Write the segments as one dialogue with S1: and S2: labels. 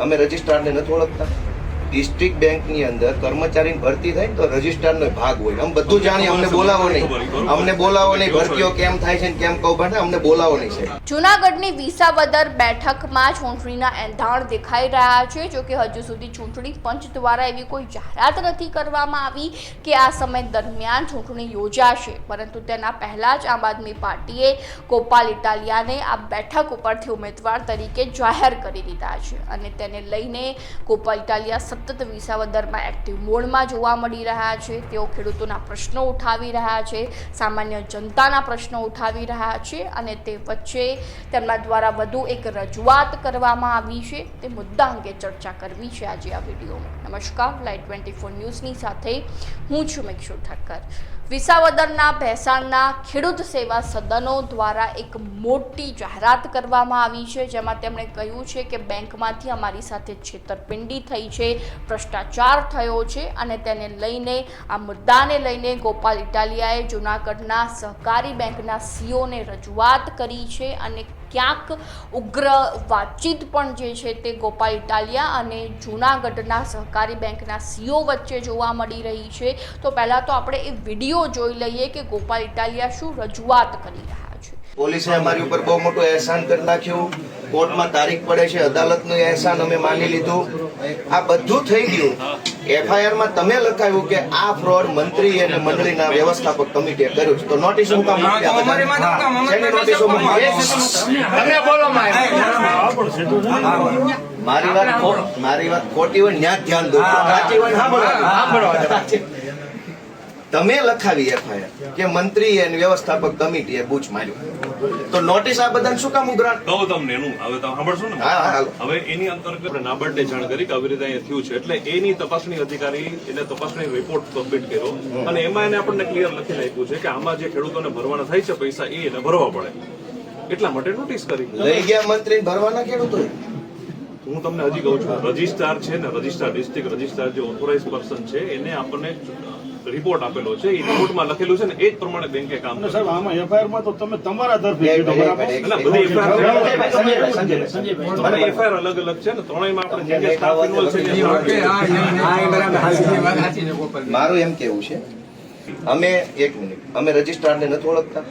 S1: અમે રજિસ્ટ્રારને નથી ઓળખતા. ડિસ્ટ્રિક્ટ બેંકની અંદર કર્મચારી ભરતી થાય ને તો રજિસ્ટ્રારનો ભાગ હોય. અમે બધું જાણીએ અમને બોલાવો નહીં. અમને બોલાવો નહીં ભરતીઓ કેમ થાય છે કેમ કહું ભાઈ અમને બોલાવો નહીં છે
S2: જૂનાગઢની વિસાવદર બેઠકમાં ચૂંટણીના એંધાણ દેખાઈ રહ્યા છે જો કે હજુ સુધી ચૂંટણી પંચ દ્વારા એવી કોઈ જાહેરાત નથી કરવામાં આવી કે આ સમય દરમિયાન ચૂંટણી યોજાશે. પરંતુ તેના પહેલા જ આમ આદમી પાર્ટીએ ગોપાલ ઇટાલિયાને આ બેઠક ઉપરથી ઉમેદવાર તરીકે જાહેર કરી દીધા છે. અને તેને લઈને ગોપાલ ઇટાલિયા સતત વિસાવદરમાં એક્ટિવ મોડમાં જોવા મળી રહ્યા છે. તેઓ ખેડૂતોના પ્રશ્નો ઉઠાવી રહ્યા છે. સામાન્ય જનતાના પ્રશ્નો ઉઠાવી રહ્યા છે અને તે વચ્ચે તેમના દ્વારા વધુ એક રજૂઆત કરવામાં આવી છે. તે મુદ્દા અંગે ચર્ચા કરવી છે આજે આ વિડીયોમાં. નમસ્કાર. લાઈટ ટ્વેન્ટી ફોર ન્યૂઝની સાથે હું છું મેક્ષુર ઠક્કર. વિસાવદરના ભેસાણના ખેડૂત સેવા સદનો દ્વારા એક મોટી જાહેરાત કરવામાં આવી છે, જેમાં તેમણે કહ્યું છે કે બેંકમાંથી અમારી સાથે છેતરપિંડી થઈ છે, ભ્રષ્ટાચાર થયો છે અને તેને લઈને, આ મુદ્દાને લઈને ગોપાલ ઇટાલિયાએ જૂનાગઢના સહકારી બેંકના સીઓને રજૂઆત કરી છે અને ક્યાંક ઉગ્ર વાતચીત પણ જે છે તે ગોપાલ ઇટાલિયા અને જૂનાગઢના સહકારી બેંકના સીઓ વચ્ચે જોવા મળી રહી છે. તો પહેલાં તો આપણે એ વીડિયો જોઈ લઈએ કે ગોપાલ ઇટાલિયા શું રજૂઆત કરી રહ્યા છે.
S1: પોલીસે અમારી ઉપર બહુ મોટો એહસાન કરી નાખ્યું. કોર્ટમાં તારીખ પડે છે અદાલતનું અહેસાન અમે માની લીધું. આ બધું થઈ ગયું. એફઆઈઆરમાં તમે લખાયું કે આ ફ્રોડ મંત્રી અને મંડળીના વ્યવસ્થાપક કમિટીએ કર્યું છે. તો નોટિસ હું કામ નોટિસો
S3: તમે બોલો
S1: મારી વાત મારી વાત ખોટી હોય ન્યા ધ્યાન દો. સાચી હોય સાંભળો તમે લખાવી એફઆઈઆર કે મંત્રી અને વ્યવસ્થાપક કમિટીએ બૂચ માર્યો. તો નોટિસ આ બધાને શું કામ ઉઘરાણ?
S4: કહું તમને એનું હવે તમે સાંભળશો ને. હવે એની અંતર્ગત નાબાર્ડને જાણ કરી કે આવી રીતે અહીંયા થયું છે. એટલે એની તપાસણી અધિકારી એને તપાસણી રિપોર્ટ સબમિટ કર્યો. અને એમાં એને આપણને ક્લિયર લખી આપ્યું છે કે આમાં જે ખેડૂતોને ભરવાના થાય છે પૈસા એ એને ભરવા પડે. એટલા માટે નોટિસ કરી.
S1: લઈ ગયા મંત્રી ભરવાના ખેડૂતો
S4: હું તમને હજી કહું છું રજિસ્ટ્રાર છે ને રજિસ્ટ્રાર ડિસ્ટ્રિક્ટ રજિસ્ટ્રાર જે ઓથોરાઇઝ પર્સન છે એને આપણને રિપોર્ટ આપેલો છે. એ રિપોર્ટમાં લખેલું છે ને એ જ પ્રમાણે બેંકે કામ
S3: સાહેબ આમાં એફઆઈઆરમાં તો તમે તમારા
S4: તરફે બધી એફઆઈઆર અલગ અલગ છે ને ત્રણેયમાં આપણે જે જે સ્ટાફ છે.
S1: મારું એમ કેવું છે અમે એક મિનિટ અમે રજિસ્ટ્રારને નથી ઓળખતા.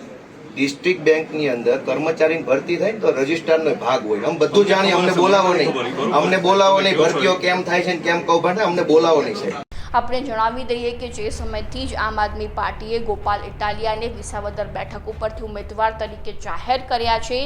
S1: ડિસ્ટ્રિક્ટ બેંકની અંદર કર્મચારીની ભરતી થાય ને તો રજિસ્ટ્રારનો ભાગ હોય. અમે બધું જાણીએ અમને બોલાવો નહીં. અમને બોલાવો નહીં ભરતીઓ કેમ થાય છે ને કેમ કહું ભાઈ અમને બોલાવો નહીં સાહેબ.
S2: આપણે જણાવી દઈએ કે જે સમયથી જ આમ આદમી પાર્ટીએ ગોપાલ ઇટાલિયાને વિસાવદર બેઠક ઉપરથી ઉમેદવાર તરીકે જાહેર કર્યા છે.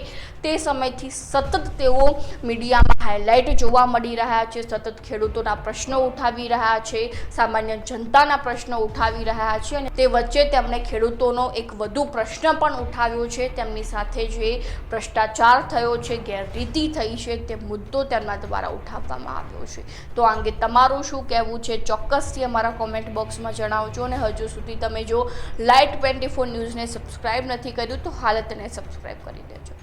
S2: તે સમયથી સતત તેઓ મીડિયામાં હાઇલાઇટ જોવા મળી રહ્યા છે. સતત ખેડૂતોના પ્રશ્નો ઉઠાવી રહ્યા છે. સામાન્ય જનતાના પ્રશ્નો ઉઠાવી રહ્યા છે અને તે વચ્ચે તેમણે ખેડૂતોનો એક વધુ પ્રશ્ન પણ ઉઠાવ્યો છે. તેમની સાથે જે ભ્રષ્ટાચાર થયો છે, ગેરરીતિ થઈ છે, તે મુદ્દો તેમના દ્વારા ઉઠાવવામાં આવ્યો છે. તો આ અંગે તમારું શું કહેવું છે? ચોક્કસથી અમારા કોમેન્ટ બોક્સમાં જણાવજો અને હજુ સુધી તમે જો લાઇટ ટ્વેન્ટી ફોર ન્યૂઝને સબસ્ક્રાઈબ નથી કર્યું તો હાલ તેને સબસ્ક્રાઈબ કરી દેજો.